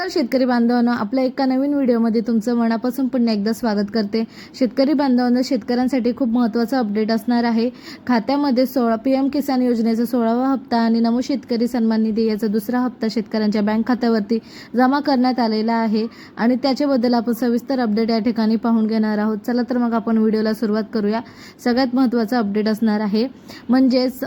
तर शेतकरी बांधवांनो आपल्या एका नवीन व्हिडिओमध्ये तुमचं मनापासून पुन्हा एकदा स्वागत करते. शेतकरी बांधवांनो शेतकऱ्यांसाठी खूप महत्त्वाचा अपडेट असणार आहे. खात्यामध्ये सोळा पी एम किसान योजनेचा सोळावा हप्ता आणि नमो शेतकरी सन्मान निधी याचा दुसरा हप्ता शेतकऱ्यांच्या बँक खात्यावरती जमा करण्यात आलेला आहे. आणि त्याच्याबद्दल आपण सविस्तर अपडेट या ठिकाणी पाहून घेणार आहोत. चला तर मग आपण व्हिडिओला सुरुवात करूया. सगळ्यात महत्त्वाचा अपडेट असणार आहे. म्हणजेच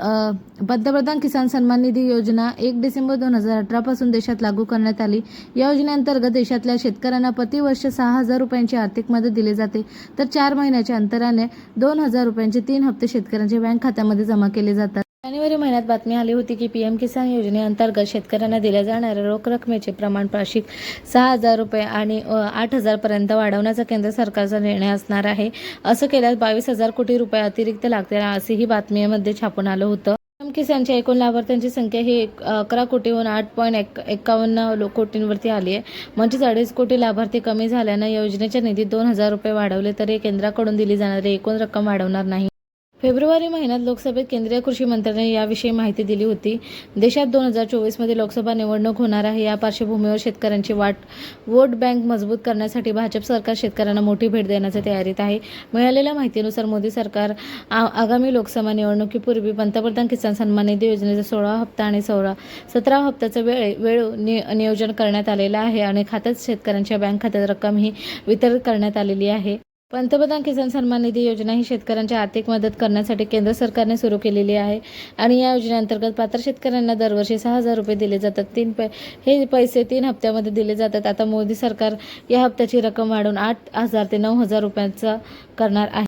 पंतप्रधान किसान सन्मान निधी योजना एक डिसेंबर दोन हजार अठरापासून देशात लागू करण्यात आली. या योजनेअंतर्गत देशातल्या शेतकऱ्यांना प्रतिवर्ष सहा हजार रुपयांची आर्थिक मदत दिली जाते. तर चार महिन्याच्या अंतराने दोन हजार रुपयांचे तीन हप्ते शेतकऱ्यांच्या बँक खात्यामध्ये जमा केले जातात. जानेवारी महिन्यात बातमी आली होती की पीएम किसान योजनेअंतर्गत शेतकऱ्यांना दिल्या जाणाऱ्या रोख रकमेचे प्रमाण वार्षिक सहा हजार रुपये आणि आठ हजारपर्यंत वाढवण्याचा केंद्र सरकारचा निर्णय असणार आहे. असं केल्यास बावीस हजार कोटी रुपये अतिरिक्त लागतील असेही बातमीमध्ये छापून आलं होतं. पीएम किसानच्या एकूण लाभार्थ्यांची संख्या ही एक अकरा कोटीहून आठ पॉईंट एक एक्कावन्न लो कोटींवरती आली आहे. म्हणजेच अडीच कोटी लाभार्थी कमी झाल्यानं योजनेच्या निधीत दोन हजार रुपये वाढवले तरी केंद्राकडून दिली जाणारी एकूण रक्कम वाढवणार नाही. फेब्रुवारी महिन्यात लोकसभेत केंद्रीय कृषी मंत्र्यांनी याविषयी माहिती दिली होती. देशात दोन हजार चोवीसमध्ये लोकसभा निवडणूक होणार आहे. या पार्श्वभूमीवर शेतकऱ्यांची वाट वोट बँक मजबूत करण्यासाठी भाजप सरकार शेतकऱ्यांना मोठी भेट देण्याच्या तयारीत आहे. मिळालेल्या माहितीनुसार मोदी सरकार आ- आगामी लोकसभा निवडणुकीपूर्वी पंतप्रधान किसान सन्मान निधी योजनेचा सोळा हप्ता आणि सोळा सतरा हप्त्याचं वेळ वेळ नि नियोजन करण्यात आलेलं आहे आणि खात्यात शेतकऱ्यांच्या बँक खात्यात रक्कम ही वितरित करण्यात आलेली आहे. पंतप्रधान किसान सन्मान निधी योजना ही शेतकऱ्यांची आर्थिक मदत करण्यासाठी केंद्र सरकारने सुरू केलेली आहे. आणि या योजनेअंतर्गत पात्र शेतकऱ्यांना दरवर्षी सहा हजार रुपये दिले जातात. तीन पै हे पैसे तीन हप्त्यामध्ये दिले जातात. आता मोदी सरकार या हप्त्याची रक्कम वाढवून आठ हजार ते नऊ हजार रुपयांचा करणार आहे.